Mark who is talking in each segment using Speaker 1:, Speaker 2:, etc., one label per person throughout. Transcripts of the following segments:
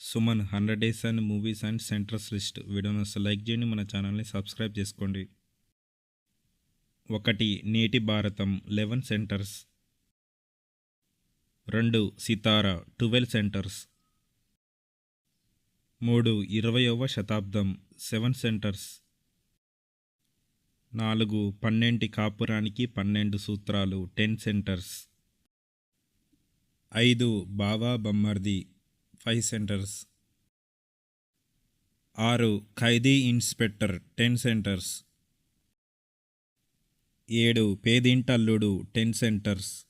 Speaker 1: Suman hundred days and movies and centres list. వీడియోను అసలు like చేయండి మన ఛానల్ని సబ్స్క్రైబ్ చేసుకోండి. ఒకటి నేటి భారతం లెవెన్ సెంటర్స్. రెండు సితారా ట్వెల్వ్ సెంటర్స్. మూడు ఇరవయవ శతాబ్దం సెవెన్ సెంటర్స్. నాలుగు పన్నెంటి కాపురానికి పన్నెండు సూత్రాలు టెన్ సెంటర్స్. ఐదు బావా బమ్మర్ది ఫైవ్ సెంటర్స్. ఆరు ఖైదీ ఇన్స్పెక్టర్ టెన్ సెంటర్స్. ఏడు పేదింటల్లుడు టెన్ సెంటర్స్.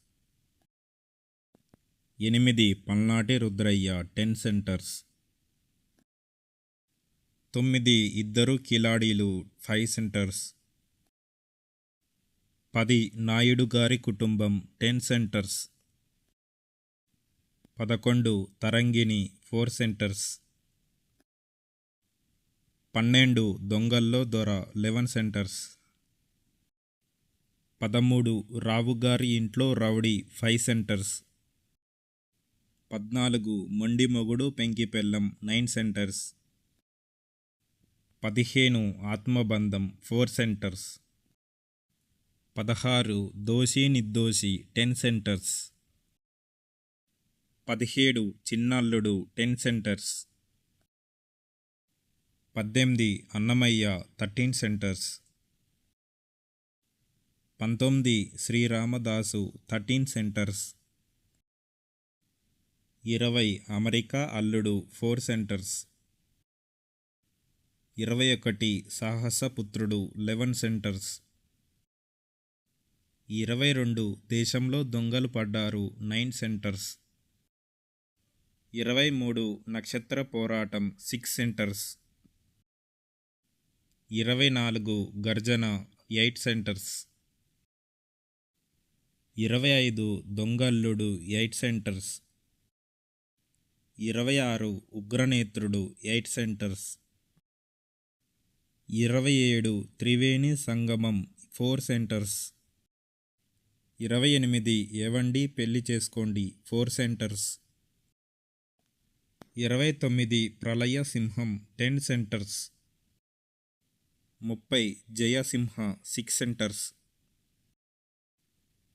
Speaker 1: ఎనిమిది పల్నాటి రుద్రయ్య టెన్ సెంటర్స్. తొమ్మిది ఇద్దరు కిలాడీలు ఫైవ్ సెంటర్స్. పది నాయుడు గారి కుటుంబం టెన్ సెంటర్స్. పదకొండు తరంగిణి ఫోర్ సెంటర్స్. పన్నెండు దొంగల్లో దొర లెవెన్ సెంటర్స్. పదమూడు రావుగారి ఇంట్లో రౌడీ ఫైవ్ సెంటర్స్. పద్నాలుగు మొండి మొగుడు పెంకిపెల్లం నైన్ సెంటర్స్. పదిహేను ఆత్మబంధం ఫోర్ సెంటర్స్. పదహారు దోషి నిర్దోషి టెన్ సెంటర్స్. పదిహేడు చిన్నల్లుడు టెన్ సెంటర్స్. పద్దెనిమిది అన్నమయ్య థర్టీన్ సెంటర్స్. పంతొమ్మిది శ్రీరామదాసు థర్టీన్ సెంటర్స్. ఇరవై అమెరికా అల్లుడు ఫోర్ సెంటర్స్. ఇరవై ఒకటి సాహసపుత్రుడు లెవెన్ సెంటర్స్. ఇరవై రెండు దేశంలో దొంగలు పడ్డారు నైన్ సెంటర్స్. ఇరవై మూడు నక్షత్ర పోరాటం సిక్స్ సెంటర్స్. ఇరవై నాలుగు గర్జన ఎయిట్ సెంటర్స్. ఇరవై ఐదు దొంగల్లుడు ఎయిట్ సెంటర్స్. ఇరవై ఆరు ఉగ్రనేత్రుడు ఎయిట్ సెంటర్స్. ఇరవై ఏడు త్రివేణి సంగమం ఫోర్ సెంటర్స్. ఇరవై ఎనిమిది ఏవండి పెళ్ళి చేసుకోండి ఫోర్ సెంటర్స్. ఇరవై తొమ్మిది ప్రళయ సింహం టెన్ సెంటర్స్. ముప్పై జయసింహ సిక్స్ సెంటర్స్.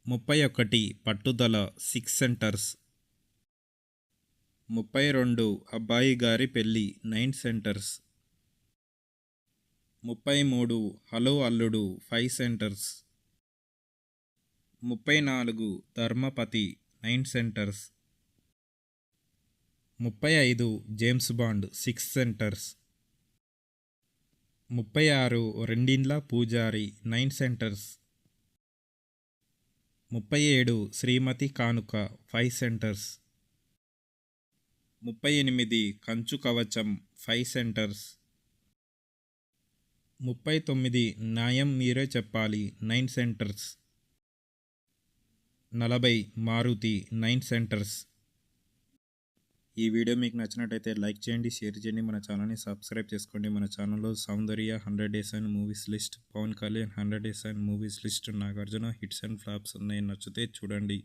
Speaker 1: ముప్పై ఒకటి పట్టుదల సిక్స్ సెంటర్స్. ముప్పై రెండు అబ్బాయి గారి పెళ్ళి నైన్ సెంటర్స్. ముప్పై మూడు హలో అల్లుడు ఫైవ్ సెంటర్స్. ముప్పై నాలుగు ధర్మపతి నైన్ సెంటర్స్. ముప్పై ఐదు జేమ్స్ బాండ్ సిక్స్ సెంటర్స్. ముప్పై ఆరు రెండిండ్ల పూజారి నైన్ సెంటర్స్. ముప్పై ఏడు శ్రీమతి కానుక ఫైవ్ సెంటర్స్. ముప్పై ఎనిమిది కంచు కవచం ఫైవ్ సెంటర్స్. ముప్పై తొమ్మిది న్యాయం మీరే చెప్పాలి నైన్ సెంటర్స్. నలభై మారుతి నైన్ సెంటర్స్. ఈ వీడియో మీకు నచ్చినట్టయితే లైక్ చేయండి షేర్ చేయండి. మన ఛానల్ని సబ్స్క్రైబ్ చేసుకోండి. మన ఛానల్లో Soundarya hundred days and movies list Pawan Kalyan hundred days and movies list Nagarjuna hits and flops ఉన్నాయి. నచ్చితే చూడండి.